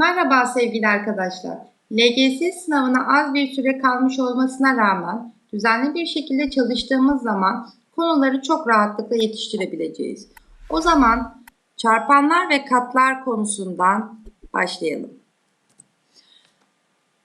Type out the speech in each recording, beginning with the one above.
Merhaba sevgili arkadaşlar. LGS sınavına az bir süre kalmış olmasına rağmen düzenli bir şekilde çalıştığımız zaman konuları çok rahatlıkla yetiştirebileceğiz. O zaman çarpanlar ve katlar konusundan başlayalım.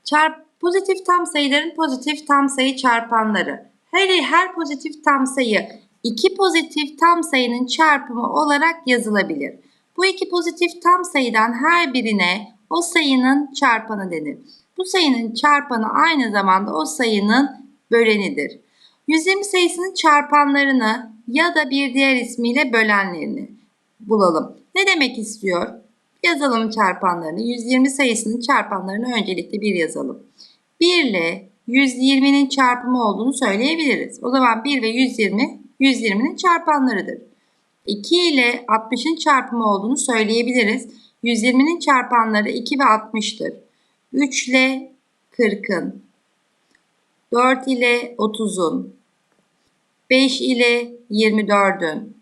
Çarp pozitif tam sayıların pozitif tam sayı çarpanları. Her her pozitif tam sayı iki pozitif tam sayının çarpımı olarak yazılabilir. Bu iki pozitif tam sayıdan her birine o sayının çarpanı denir. Bu sayının çarpanı aynı zamanda o sayının bölenidir. 120 sayısının çarpanlarını ya da bir diğer ismiyle bölenlerini bulalım. Ne demek istiyor? Yazalım çarpanlarını. 120 sayısının çarpanlarını öncelikle bir yazalım. 1 ile 120'nin çarpımı olduğunu söyleyebiliriz. O zaman 1 ve 120 120'nin çarpanlarıdır. 2 ile 60'ın çarpımı olduğunu söyleyebiliriz. 120'nin çarpanları 2 ve 60'tır. 3 ile 40'ın, 4 ile 30'un, 5 ile 24'ün,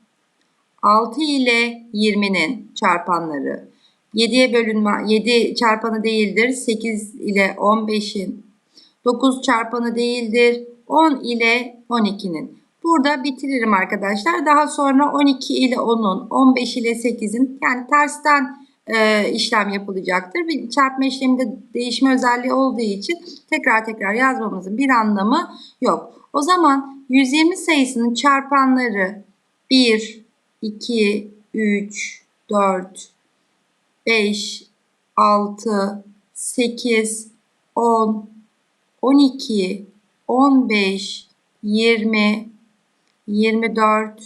6 ile 20'nin çarpanları, 7'ye bölünme 7 çarpanı değildir. 8 ile 15'in, 9 çarpanı değildir. 10 ile 12'nin. Burada bitiririm arkadaşlar. Daha sonra 12 ile 10'un, 15 ile 8'in yani tersten e, işlem yapılacaktır. Bir çarpma işleminde değişme özelliği olduğu için tekrar tekrar yazmamızın bir anlamı yok. O zaman 120 sayısının çarpanları 1, 2, 3, 4, 5, 6, 8, 10, 12, 15, 20, 24,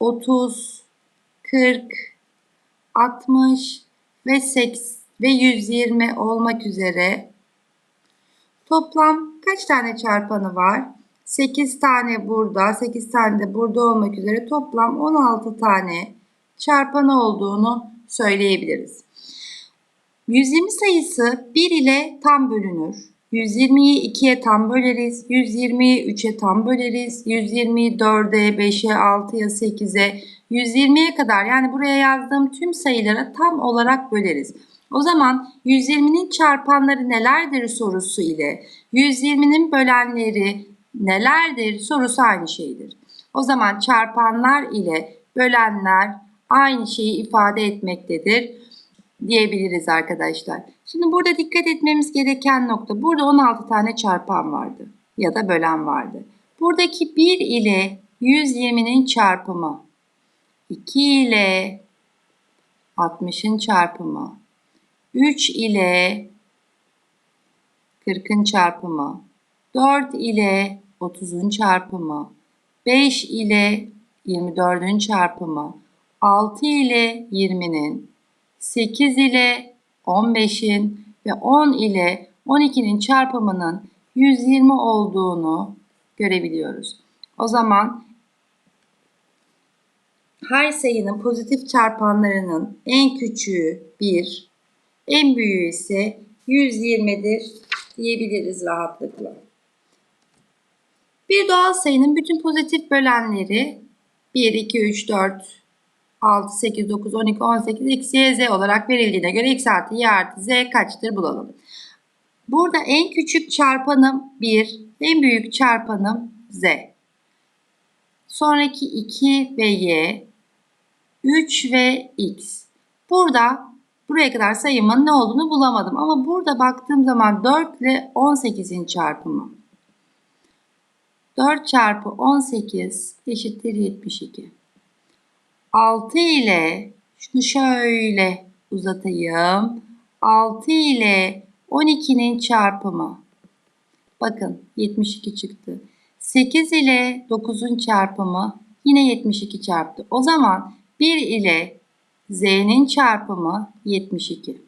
30, 40, 60 ve 8 ve 120 olmak üzere toplam kaç tane çarpanı var? 8 tane burada, 8 tane de burada olmak üzere toplam 16 tane çarpanı olduğunu söyleyebiliriz. 120 sayısı 1 ile tam bölünür. 120'yi 2'ye tam böleriz. 120'yi 3'e tam böleriz. 120'yi 4'e, 5'e, 6'ya, 8'e, 120'ye kadar yani buraya yazdığım tüm sayılara tam olarak böleriz. O zaman 120'nin çarpanları nelerdir sorusu ile 120'nin bölenleri nelerdir sorusu aynı şeydir. O zaman çarpanlar ile bölenler aynı şeyi ifade etmektedir diyebiliriz arkadaşlar. Şimdi burada dikkat etmemiz gereken nokta burada 16 tane çarpan vardı ya da bölen vardı. Buradaki 1 ile 120'nin çarpımı 2 ile 60'ın çarpımı 3 ile 40'ın çarpımı 4 ile 30'un çarpımı 5 ile 24'ün çarpımı 6 ile 20'nin 8 ile 15'in ve 10 ile 12'nin çarpımının 120 olduğunu görebiliyoruz. O zaman her sayının pozitif çarpanlarının en küçüğü 1, en büyüğü ise 120'dir diyebiliriz rahatlıkla. Bir doğal sayının bütün pozitif bölenleri 1, 2, 3, 4, 6, 8, 9, 12, 18, x, y, z olarak verildiğine göre x artı y artı z kaçtır bulalım. Burada en küçük çarpanım 1, en büyük çarpanım z. Sonraki 2 ve y, 3 ve x. Burada buraya kadar sayımın ne olduğunu bulamadım. Ama burada baktığım zaman 4 ile 18'in çarpımı. 4 çarpı 18 eşittir 72. 6 ile şunu şöyle uzatayım. 6 ile 12'nin çarpımı. Bakın 72 çıktı. 8 ile 9'un çarpımı yine 72 çarptı. O zaman 1 ile z'nin çarpımı 72.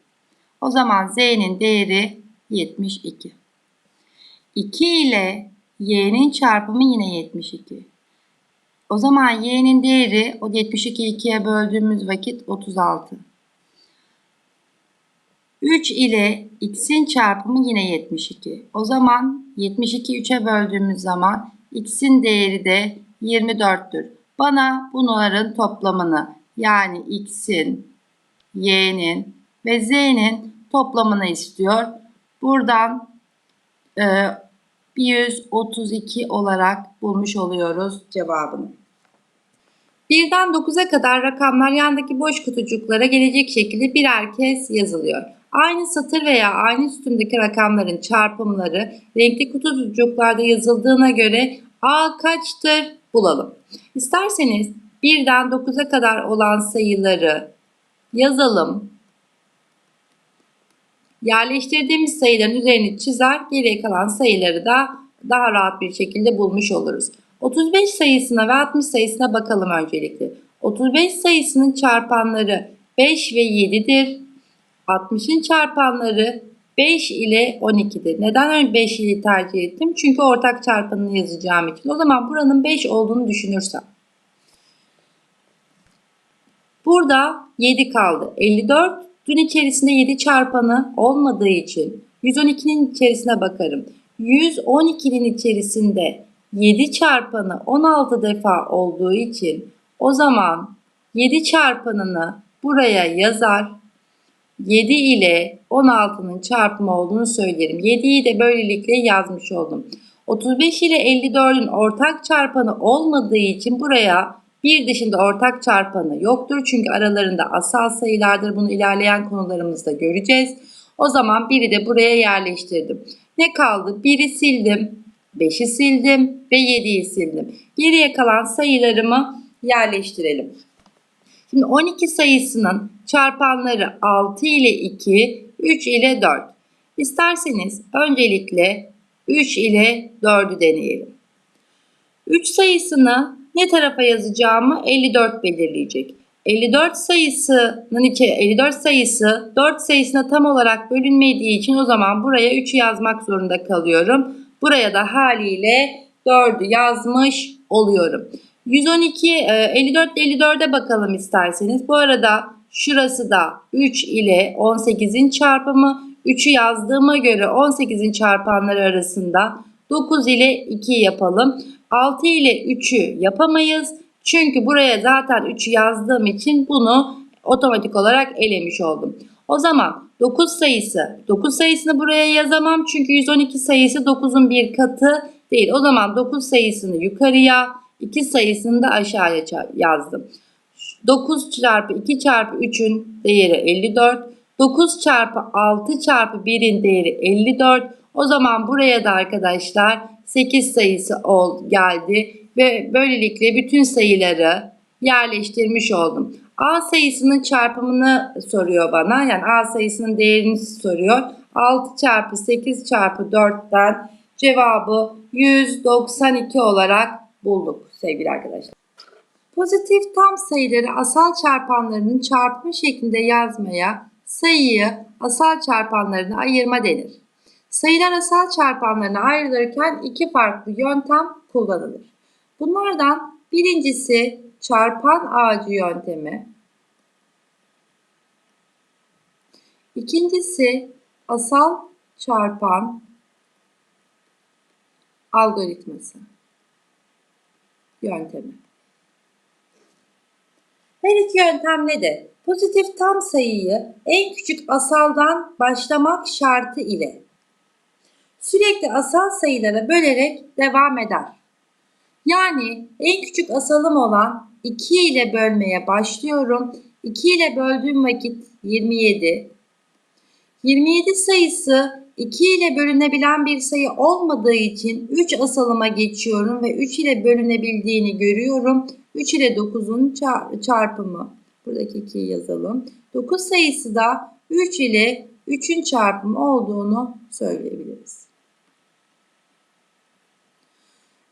O zaman z'nin değeri 72. 2 ile y'nin çarpımı yine 72. O zaman y'nin değeri o 72'yi 2'ye böldüğümüz vakit 36. 3 ile x'in çarpımı yine 72. O zaman 72 3'e böldüğümüz zaman x'in değeri de 24'tür. Bana bunların toplamını yani x'in, y'nin ve z'nin toplamını istiyor. Buradan e, 132 olarak bulmuş oluyoruz cevabını. Birden 9'a kadar rakamlar yandaki boş kutucuklara gelecek şekilde birer kez yazılıyor. Aynı satır veya aynı sütundaki rakamların çarpımları renkli kutucuklarda yazıldığına göre A kaçtır bulalım. İsterseniz birden 9'a kadar olan sayıları yazalım. Yerleştirdiğimiz sayıların üzerini çizer, geriye kalan sayıları da daha rahat bir şekilde bulmuş oluruz. 35 sayısına ve 60 sayısına bakalım öncelikle. 35 sayısının çarpanları 5 ve 7'dir. 60'ın çarpanları 5 ile 12'dir. Neden 5 ile tercih ettim? Çünkü ortak çarpanını yazacağım için. O zaman buranın 5 olduğunu düşünürsem. Burada 7 kaldı. 54 dün içerisinde 7 çarpanı olmadığı için 112'nin içerisine bakarım. 112'nin içerisinde 7 çarpanı 16 defa olduğu için o zaman 7 çarpanını buraya yazar. 7 ile 16'nın çarpımı olduğunu söylerim. 7'yi de böylelikle yazmış oldum. 35 ile 54'ün ortak çarpanı olmadığı için buraya bir dışında ortak çarpanı yoktur. Çünkü aralarında asal sayılardır. Bunu ilerleyen konularımızda göreceğiz. O zaman biri de buraya yerleştirdim. Ne kaldı? Biri sildim. 5'i sildim ve 7'yi sildim. Geriye kalan sayılarımı yerleştirelim. Şimdi 12 sayısının çarpanları 6 ile 2, 3 ile 4. İsterseniz öncelikle 3 ile 4'ü deneyelim. 3 sayısını ne tarafa yazacağımı 54 belirleyecek. 54 sayısının içi 54 sayısı 4 sayısına tam olarak bölünmediği için o zaman buraya 3'ü yazmak zorunda kalıyorum. Buraya da haliyle 4'ü yazmış oluyorum. 112, 54 54'e bakalım isterseniz. Bu arada şurası da 3 ile 18'in çarpımı. 3'ü yazdığıma göre 18'in çarpanları arasında 9 ile 2 yapalım. 6 ile 3'ü yapamayız. Çünkü buraya zaten 3'ü yazdığım için bunu otomatik olarak elemiş oldum. O zaman 9 sayısı, 9 sayısını buraya yazamam çünkü 112 sayısı 9'un bir katı değil. O zaman 9 sayısını yukarıya, 2 sayısını da aşağıya yazdım. 9 çarpı 2 çarpı 3'ün değeri 54. 9 çarpı 6 çarpı 1'in değeri 54. O zaman buraya da arkadaşlar 8 sayısı ol, geldi ve böylelikle bütün sayıları yerleştirmiş oldum. A sayısının çarpımını soruyor bana. Yani A sayısının değerini soruyor. 6 çarpı 8 çarpı 4'ten cevabı 192 olarak bulduk sevgili arkadaşlar. Pozitif tam sayıları asal çarpanlarının çarpımı şeklinde yazmaya sayıyı asal çarpanlarına ayırma denir. Sayılar asal çarpanlarına ayrılırken iki farklı yöntem kullanılır. Bunlardan birincisi çarpan ağacı yöntemi. İkincisi asal çarpan algoritması yöntemi. Her iki yöntem nedir? Pozitif tam sayıyı en küçük asaldan başlamak şartı ile sürekli asal sayılara bölerek devam eder. Yani en küçük asalım olan 2 ile bölmeye başlıyorum. 2 ile böldüğüm vakit 27. 27 sayısı 2 ile bölünebilen bir sayı olmadığı için 3 asalıma geçiyorum ve 3 ile bölünebildiğini görüyorum. 3 ile 9'un çarpımı. Buradaki 2'yi yazalım. 9 sayısı da 3 ile 3'ün çarpımı olduğunu söyleyebiliriz.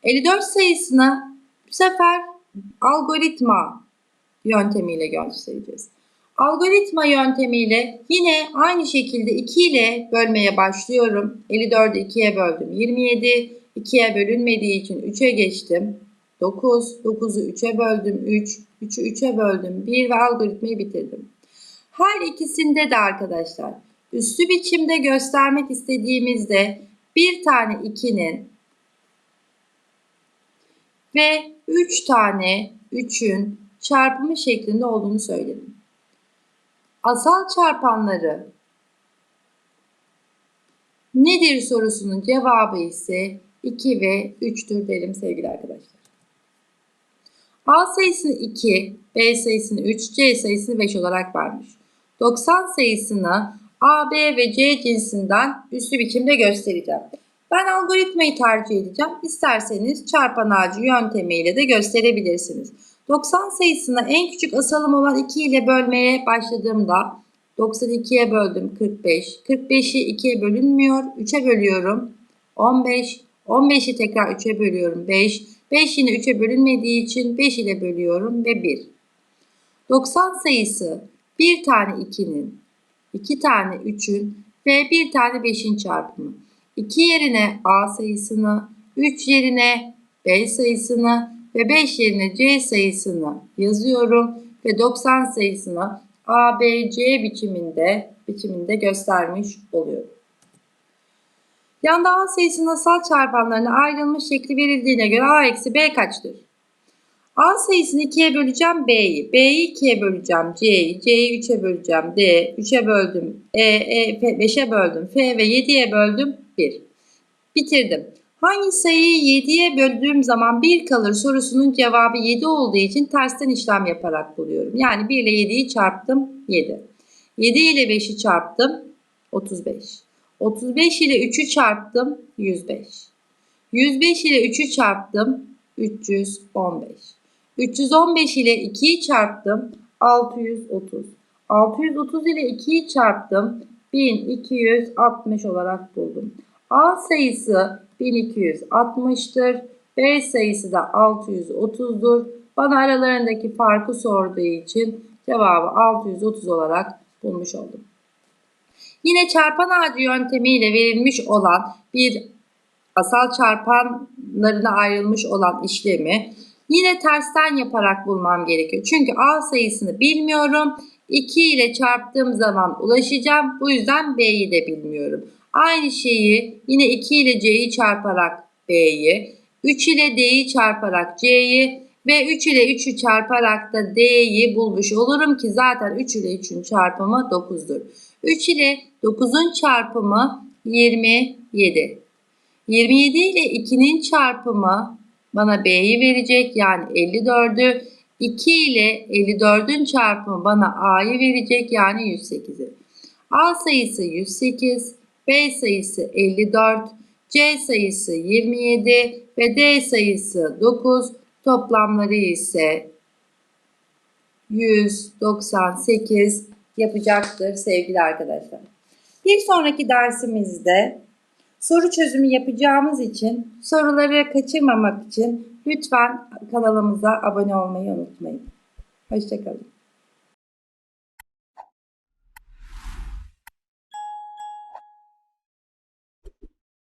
54 sayısını bu sefer algoritma yöntemiyle göstereceğiz. Algoritma yöntemiyle yine aynı şekilde 2 ile bölmeye başlıyorum. 54'ü 2'ye böldüm. 27 2'ye bölünmediği için 3'e geçtim. 9, 9'u 3'e böldüm 3, 3'ü 3'e böldüm 1 ve algoritmayı bitirdim. Her ikisinde de arkadaşlar üstü biçimde göstermek istediğimizde bir tane 2'nin ve 3 tane 3'ün çarpımı şeklinde olduğunu söyledim. asal çarpanları nedir sorusunun cevabı ise 2 ve 3'tür derim sevgili arkadaşlar. A sayısını 2, B sayısını 3, C sayısını 5 olarak vermiş. 90 sayısını A, B ve C cinsinden üslü biçimde göstereceğim. Ben algoritmayı tercih edeceğim. İsterseniz çarpan ağacı yöntemiyle de gösterebilirsiniz. 90 sayısını en küçük asalım olan 2 ile bölmeye başladığımda 92'ye böldüm 45. 45'i 2'ye bölünmüyor. 3'e bölüyorum. 15. 15'i tekrar 3'e bölüyorum. 5. 5 yine 3'e bölünmediği için 5 ile bölüyorum ve 1. 90 sayısı bir tane 2'nin, 2 tane 3'ün ve bir tane 5'in çarpımı. 2 yerine A sayısını, 3 yerine B sayısını ve 5 yerine C sayısını yazıyorum ve 90 sayısını A, B, C biçiminde biçiminde göstermiş oluyorum. Yanda A sayısının asal çarpanlarına ayrılmış şekli verildiğine göre A eksi B kaçtır? A sayısını 2'ye böleceğim B'yi. B'yi 2'ye böleceğim C'yi. C'yi 3'e böleceğim D. 3'e böldüm E, E, F, 5'e böldüm F ve 7'ye böldüm 1. Bitirdim. Hangi sayıyı 7'ye böldüğüm zaman 1 kalır sorusunun cevabı 7 olduğu için tersten işlem yaparak buluyorum. Yani 1 ile 7'yi çarptım 7. 7 ile 5'i çarptım 35. 35 ile 3'ü çarptım 105. 105 ile 3'ü çarptım 315. 315 ile 2'yi çarptım 630. 630 ile 2'yi çarptım 1260 olarak buldum. A sayısı 1260'tır. B sayısı da 630'dur. Bana aralarındaki farkı sorduğu için cevabı 630 olarak bulmuş oldum. Yine çarpan ağacı yöntemiyle verilmiş olan bir asal çarpanlarına ayrılmış olan işlemi yine tersten yaparak bulmam gerekiyor. Çünkü A sayısını bilmiyorum. 2 ile çarptığım zaman ulaşacağım. Bu yüzden B'yi de bilmiyorum. Aynı şeyi yine 2 ile C'yi çarparak B'yi, 3 ile D'yi çarparak C'yi ve 3 ile 3'ü çarparak da D'yi bulmuş olurum ki zaten 3 ile 3'ün çarpımı 9'dur. 3 ile 9'un çarpımı 27. 27 ile 2'nin çarpımı bana B'yi verecek yani 54'ü. 2 ile 54'ün çarpımı bana A'yı verecek yani 108'i. A sayısı 108, B sayısı 54, C sayısı 27 ve D sayısı 9. Toplamları ise 198 yapacaktır sevgili arkadaşlar. Bir sonraki dersimizde soru çözümü yapacağımız için soruları kaçırmamak için lütfen kanalımıza abone olmayı unutmayın. Hoşçakalın.